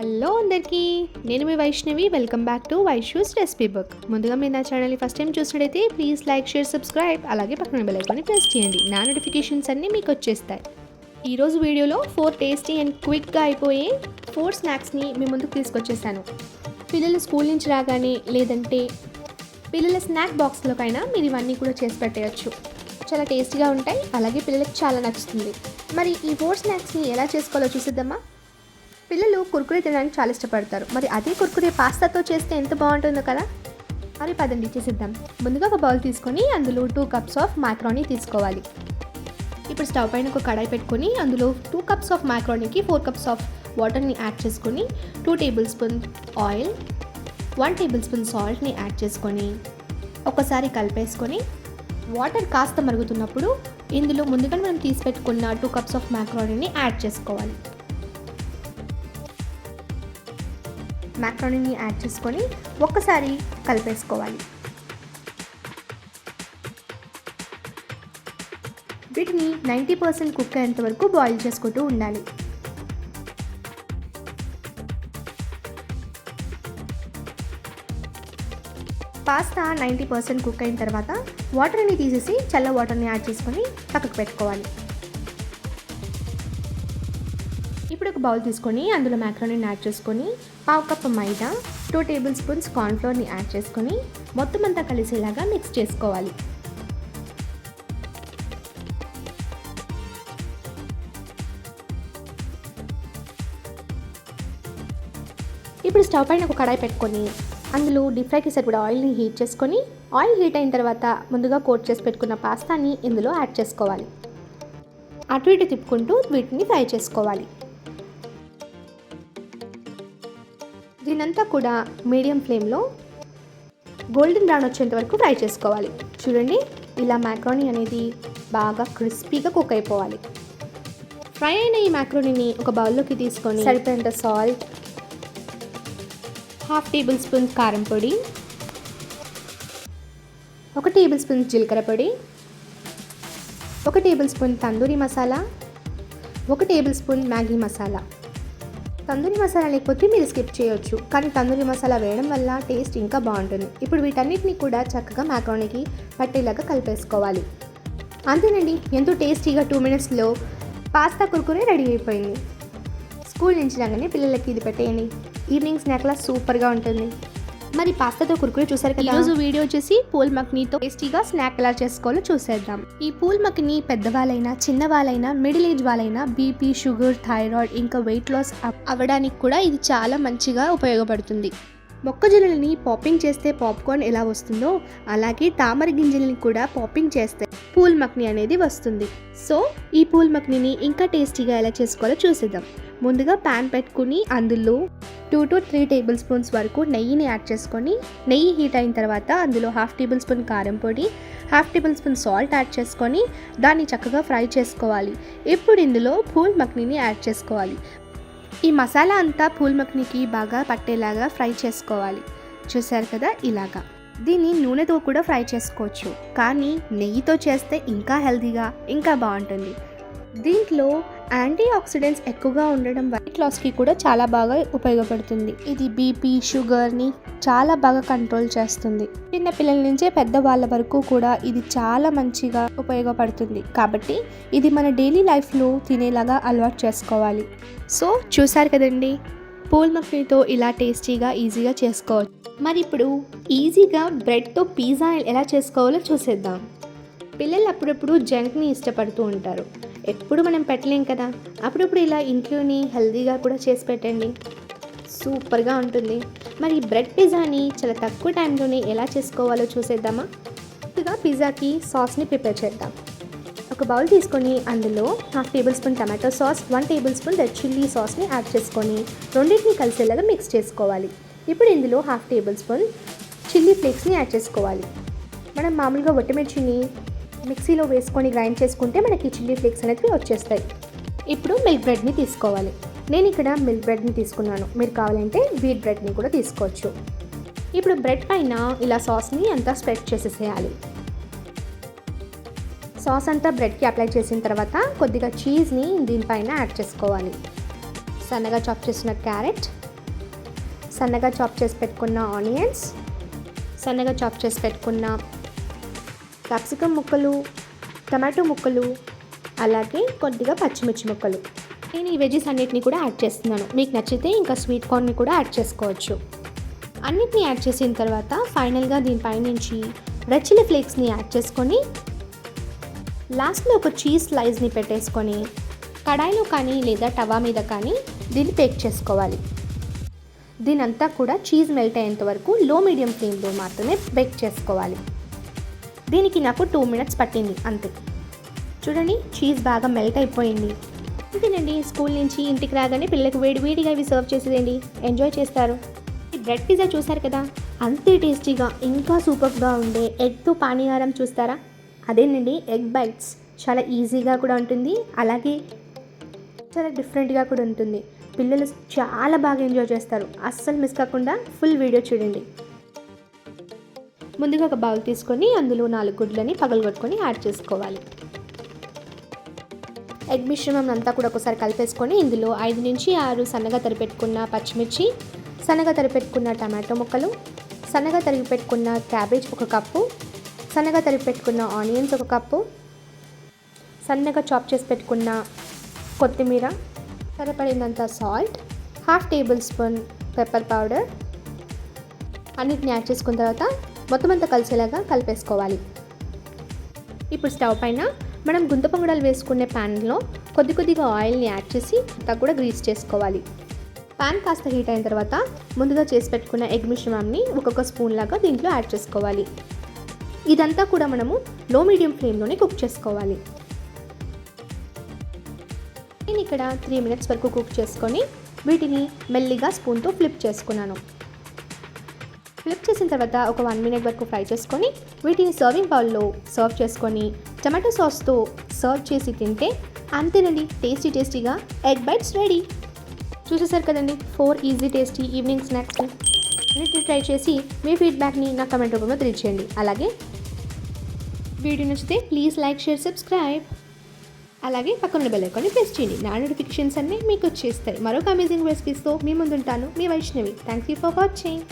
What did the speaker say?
Hello అందరికీ నేను మీ Vaishnavi welcome back to Vaishu's recipe book. ముందుగా మీరు నా ఛానల్ ఫస్ట్ టైం చూసినట్టయితే ప్లీజ్ లైక్ షేర్ సబ్స్క్రైబ్ అలాగే పక్కన బెల్ ఐకాన్ని ప్రెస్ చేయండి. నా నోటిఫికేషన్స్ అన్నీ మీకు వచ్చేస్తాయి. ఈరోజు వీడియోలో ఫోర్ టేస్టీ అండ్ క్విక్గా అయిపోయే ఫోర్ స్నాక్స్ని మీ ముందుకు తీసుకొచ్చేసాను. పిల్లలు స్కూల్ నుంచి రాగానే లేదంటే పిల్లల స్నాక్ బాక్స్లోకైనా మీరు ఇవన్నీ కూడా చేసి పెట్టేయచ్చు. చాలా టేస్టీగా ఉంటాయి అలాగే పిల్లలకు చాలా నచ్చుతుంది. మరి ఈ ఫోర్ స్నాక్స్ని ఎలా చేసుకోవాలో చూసిద్దామా? పిల్లలు కుర్కురే తినడానికి చాలా ఇష్టపడతారు. మరి అదే కుర్కురే పాస్తాతో చేస్తే ఎంత బాగుంటుందో కదా? మరి పదండి చేసిద్దాం. ముందుగా ఒక బౌల్ తీసుకొని అందులో టూ కప్స్ ఆఫ్ మ్యాక్రోనీ తీసుకోవాలి. ఇప్పుడు స్టవ్ పైన ఒక కడాయి పెట్టుకొని అందులో టూ కప్స్ ఆఫ్ మ్యాక్రోనీకి ఫోర్ కప్స్ ఆఫ్ వాటర్ని యాడ్ చేసుకొని two tablespoon oil one tablespoon సాల్ట్ని యాడ్ చేసుకొని ఒకసారి కలిపేసుకొని వాటర్ కాస్త మరుగుతున్నప్పుడు ఇందులో ముందుగా మనం తీసి పెట్టుకున్న టూ కప్స్ ఆఫ్ మ్యాక్రోనీని యాడ్ చేసుకోవాలి. మ్యాక్రోనీని యాడ్ చేసుకొని ఒక్కసారి కలిపేసుకోవాలి. వీటిని నైంటీ పర్సెంట్ కుక్ అయ్యేంత వరకు బాయిల్ చేసుకుంటూ ఉండాలి. పాస్తా నైంటీ పర్సెంట్ కుక్ అయిన తర్వాత వాటర్ని తీసేసి చల్ల వాటర్ని యాడ్ చేసుకొని పక్కకు పెట్టుకోవాలి. ఇప్పుడు ఒక బౌల్ తీసుకొని అందులో మ్యాక్రోనీని యాడ్ చేసుకొని పావు కప్పు మైదా టూ టేబుల్ స్పూన్స్ కార్న్ఫ్లోర్ని యాడ్ చేసుకొని మొత్తం అంతా కలిసేలాగా మిక్స్ చేసుకోవాలి. ఇప్పుడు స్టవ్ పైన ఒక కడాయి పెట్టుకొని అందులో డీప్ ఫ్రైకి సరిపడా ఆయిల్ని హీట్ చేసుకొని ఆయిల్ హీట్ అయిన తర్వాత ముందుగా కోట్ చేసి పెట్టుకున్న పాస్తాని ఇందులో యాడ్ చేసుకోవాలి. అటు ఇటు తిప్పుకుంటూ వీటిని ఫ్రై చేసుకోవాలి. అంతా కూడా మీడియం ఫ్లేమ్లో గోల్డెన్ బ్రౌన్ వచ్చేంత వరకు ఫ్రై చేసుకోవాలి. చూడండి ఇలా మ్యాక్రోనీ అనేది బాగా క్రిస్పీగా కుక్ అయిపోవాలి. ఫ్రై అయిన ఈ మ్యాక్రోనీని ఒక బౌల్లోకి తీసుకొని సరిపోయేంత సాల్ట్ హాఫ్ టేబుల్ స్పూన్ కారం పొడి ఒక టేబుల్ స్పూన్ జీలకర్ర పొడి ఒక టేబుల్ స్పూన్ తందూరి మసాలా ఒక tablespoon Maggi masala. Tandoori masala లేకపోతే మీరు స్కిప్ చేయొచ్చు. కానీ తందూరి మసాలా వేయడం వల్ల టేస్ట్ ఇంకా బాగుంటుంది. ఇప్పుడు వీటన్నిటిని కూడా చక్కగా మ్యాక్రోనీకి పట్టేలాగా కలిపేసుకోవాలి. అంతేనండి ఎంతో టేస్టీగా టూ మినిట్స్లో పాస్తా కుర్కురే రెడీ అయిపోయింది. స్కూల్ నుంచి రాగానే పిల్లలకి ఇది పెట్టేయండి. ఈవినింగ్ స్నాక్లా సూపర్గా ఉంటుంది. మరి పాస్తాతో కుర్కురే చూసారు కదా? రోజు వీడియో వచ్చేసి పూల్ మక్నీతో టేస్టీగా స్నాక్ ఎలా చేసుకోవాలో చూసేద్దాం. ఈ పూల్ మక్ని పెద్దవాళ్ళైనా చిన్నవాళ్ళైనా మిడిల్ ఏజ్ వాళ్ళైనా బీపీ షుగర్ థైరాయిడ్ ఇంకా వెయిట్ లాస్ అవ్వడానికి కూడా ఇది చాలా మంచిగా ఉపయోగపడుతుంది. మొక్కజొన్నలని పాపింగ్ చేస్తే పాప్కార్న్ ఎలా వస్తుందో అలాగే తామర గింజలని కూడా పాపింగ్ చేస్తే పూల్ మక్ని అనేది వస్తుంది. సో ఈ పూల్ మక్నిని ఇంకా టేస్టీగా ఎలా చేసుకోవాలో చూసేద్దాం. ముందుగా ప్యాన్ పెట్టుకుని అందులో two to three tablespoons వరకు నెయ్యిని యాడ్ చేసుకొని నెయ్యి హీట్ అయిన తర్వాత అందులో హాఫ్ టేబుల్ స్పూన్ కారం పొడి half tablespoon salt add చేసుకొని దాన్ని చక్కగా ఫ్రై చేసుకోవాలి. ఇప్పుడు ఇందులో పూల్ మక్నీని యాడ్ చేసుకోవాలి. ఈ మసాలా అంతా పూల్మక్నికి బాగా పట్టేలాగా ఫ్రై చేసుకోవాలి. చూసారు కదా ఇలాగా. దీన్ని నూనెతో కూడా ఫ్రై చేసుకోవచ్చు. కానీ నెయ్యితో చేస్తే ఇంకా హెల్తీగా ఇంకా బాగుంటుంది. దీంట్లో యాంటీ ఆక్సిడెంట్స్ ఎక్కువగా ఉండడం వెయిట్ లాస్కి కూడా చాలా బాగా ఉపయోగపడుతుంది. ఇది బీపీ షుగర్ని చాలా బాగా కంట్రోల్ చేస్తుంది. చిన్న పిల్లల నుంచే పెద్ద వాళ్ళ వరకు కూడా ఇది చాలా మంచిగా ఉపయోగపడుతుంది. కాబట్టి ఇది మన డైలీ లైఫ్లో తినేలాగా అలవాటు చేసుకోవాలి. సో చూసారు కదండి? పూల్ మక్నీతో ఇలా టేస్టీగా ఈజీగా చేసుకోవచ్చు. మరి ఇప్పుడు ఈజీగా బ్రెడ్తో పిజ్జా ఎలా చేసుకోవాలో చూసేద్దాం. పిల్లలు అప్పుడప్పుడు జంక్ని ఇష్టపడుతూ ఉంటారు. ఎప్పుడు మనం పెట్టలేం కదా. అప్పుడప్పుడు ఇలా ఇంట్లోని హెల్దీగా కూడా చేసి పెట్టండి. సూపర్గా ఉంటుంది. మరి బ్రెడ్ పిజ్జాని చాలా తక్కువ టైంలోనే ఎలా చేసుకోవాలో చూసేద్దామా? ముందుగా పిజ్జాకి సాస్ని ప్రిపేర్ చేద్దాం. ఒక బౌల్ తీసుకొని అందులో half tablespoon tomato sauce one tablespoon red chilli సాస్ని add చేసుకొని రెండింటిని కలిసేలాగా మిక్స్ చేసుకోవాలి. ఇప్పుడు ఇందులో హాఫ్ టేబుల్ స్పూన్ చిల్లీ ఫ్లేక్స్ని యాడ్ చేసుకోవాలి. మనం మామూలుగా ఒట్టమిర్చిని మిక్సీలో వేసుకొని గ్రైండ్ చేసుకుంటే మనకి చిల్లీ ఫ్లేక్స్ అనేవి వచ్చేస్తాయి. ఇప్పుడు మిల్క్ బ్రెడ్ని తీసుకోవాలి. నేను ఇక్కడ మిల్క్ బ్రెడ్ని తీసుకున్నాను. మీరు కావాలంటే వీట్ బ్రెడ్ని కూడా తీసుకోవచ్చు. ఇప్పుడు బ్రెడ్ పైన ఇలా సాస్ని అంతా స్ప్రెడ్ చేసేసేయాలి. సాస్ అంతా బ్రెడ్కి అప్లై చేసిన తర్వాత కొద్దిగా చీజ్ని దీనిపైన యాడ్ చేసుకోవాలి. సన్నగా చాప్ చేసిన క్యారెట్ సన్నగా చాప్ చేసి పెట్టుకున్న ఆనియన్స్ సన్నగా చాప్ చేసి పెట్టుకున్న క్యాప్సికమ్ ముక్కలు టమాటో ముక్కలు అలాగే కొద్దిగా పచ్చిమిర్చి ముక్కలు. నేను ఈ వెజెస్ అన్నిటిని కూడా యాడ్ చేస్తున్నాను. మీకు నచ్చితే ఇంకా స్వీట్ కార్న్ని కూడా యాడ్ చేసుకోవచ్చు. అన్నిటిని యాడ్ చేసిన తర్వాత ఫైనల్గా దీనిపై నుంచి రెడ్ చిల్లీ ఫ్లేక్స్ని యాడ్ చేసుకొని లాస్ట్లో ఒక చీజ్ స్లైస్ని పెట్టేసుకొని కడాయిలో కానీ లేదా టవా మీద కానీ దీన్ని బేక్ చేసుకోవాలి. దీని అంతా కూడా చీజ్ మెల్ట్ అయ్యేంత వరకు లో మీడియం ఫ్లేమ్లో మాత్రమే బేక్ చేసుకోవాలి. దీనికి నాకు టూ మినిట్స్ పట్టింది అంతే. చూడండి చీజ్ బాగా మెల్ట్ అయిపోయింది. అంతేనండి స్కూల్ నుంచి ఇంటికి రాగానే పిల్లలకు వేడి వేడిగా ఇవి సర్వ్ చేసేదండి ఎంజాయ్ చేస్తారు. ఈ బ్రెడ్ పిజ్జా చూసారు కదా? అంతే టేస్టీగా ఇంకా సూపర్గా ఉండే ఎగ్తో పానీయారం చూస్తారా? అదేనండి ఎగ్ బైట్స్ చాలా ఈజీగా కూడా ఉంటుంది అలాగే చాలా డిఫరెంట్గా కూడా ఉంటుంది. పిల్లలు చాలా బాగా ఎంజాయ్ చేస్తారు. అస్సలు మిస్ కాకుండా ఫుల్ వీడియో చూడండి. ముందుగా ఒక బౌల్ తీసుకొని అందులో నాలుగు గుడ్లని పగలగొట్టుకొని యాడ్ చేసుకోవాలి. ఎగ్ మిశ్రమం అంతా కూడా ఒకసారి కలిపేసుకొని ఇందులో ఐదు నుంచి ఆరు సన్నగా తరిపెట్టుకున్న పచ్చిమిర్చి సన్నగా తరిపెట్టుకున్న టమాటో ముక్కలు సన్నగా తరిగి పెట్టుకున్న క్యాబేజ్ ఒక కప్పు సన్నగా తరిగి పెట్టుకున్న ఆనియన్స్ ఒక కప్పు సన్నగా చాప్ చేసి పెట్టుకున్న కొత్తిమీర సరిపడినంత salt half tablespoon pepper powder అన్నిటిని యాడ్ చేసుకున్న తర్వాత మొత్తం అంతా కలిసేలాగా కలిపేసుకోవాలి. ఇప్పుడు స్టవ్ పైన మనం గుంత పొంగడాలు వేసుకునే ప్యాన్లో కొద్ది కొద్దిగా ఆయిల్ని యాడ్ చేసి అంతా కూడా గ్రీస్ చేసుకోవాలి. ప్యాన్ కాస్త హీట్ అయిన తర్వాత ముందుగా చేసి పెట్టుకున్న ఎగ్ మిశ్రమాన్ని ఒక్కొక్క స్పూన్ లాగా దీంట్లో యాడ్ చేసుకోవాలి. ఇదంతా కూడా మనము లో మీడియం ఫ్లేమ్లోనే కుక్ చేసుకోవాలి. నేను ఇక్కడ త్రీ మినిట్స్ వరకు కుక్ చేసుకొని వీటిని మెల్లిగా స్పూన్తో ఫ్లిప్ చేసుకున్నాను. ఫ్లిప్ చేసిన తర్వాత ఒక వన్ మినిట్ వరకు ఫ్రై చేసుకొని వీటిని సర్వింగ్ బౌల్లో సర్వ్ చేసుకొని టమాటో సాస్తో సర్వ్ చేసి తింటే అంతేనండి టేస్టీ టేస్టీగా ఎగ్ బైట్స్ రెడీ చూసేసారు కదండి four easy tasty evening snacks అన్నిటిని ట్రై చేసి మీ ఫీడ్బ్యాక్ని నా కమెంట్ రూపంలో తెలియచేయండి. అలాగే వీడియో నచ్చితే ప్లీజ్ లైక్ షేర్ సబ్స్క్రైబ్ అలాగే పక్కన బెల్ ఐకాన్ని ప్రెస్ చేయండి. నా నోటిఫికేషన్స్ అన్నీ మీకు వచ్చేస్తాయి. మరొక అమేజింగ్ రెసిపీస్తో మీ ముందుంటాను. మీ Vaishnavi. Thank you for watching